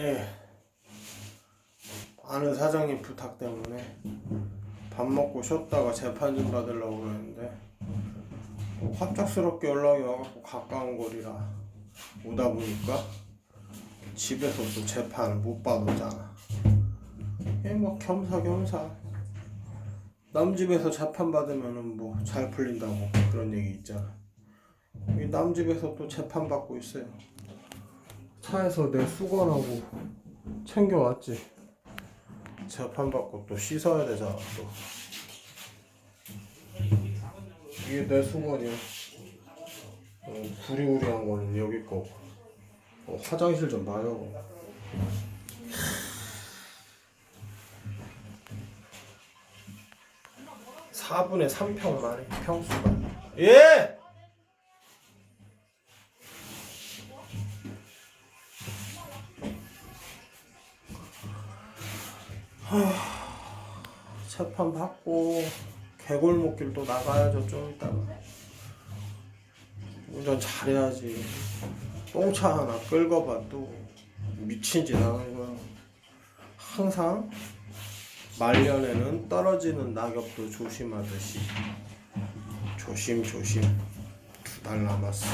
네. 아는 사장님 부탁 때문에 밥 먹고 쉬었다가 재판 좀 받으려고 그러는데 뭐 갑작스럽게 연락이 와갖고 가까운 거리라 오다 보니까 집에서 또 재판 못 받았잖아. 얘뭐 겸사겸사 남 집에서 재판 받으면은 뭐 잘 풀린다고 그런 얘기 있잖아. 이남 집에서 또 재판 받고 있어요. 차에서 내 수건하고 챙겨왔지. 재판 받고 또 씻어야 되잖아 또. 이게 내 수건이야. 어, 구리구리한 거는 여기 거. 어, 화장실 좀 봐요. 사분의 3평 만에 평수가. 예! 재판 받고 개골목길 또 나가야죠 좀 이따가. 운전 잘해야지. 똥차 하나 끌고 봐도 미친 짓 하는 거야 항상 말년에는 떨어지는 낙엽도 조심하듯이 조심조심 두 달 남았어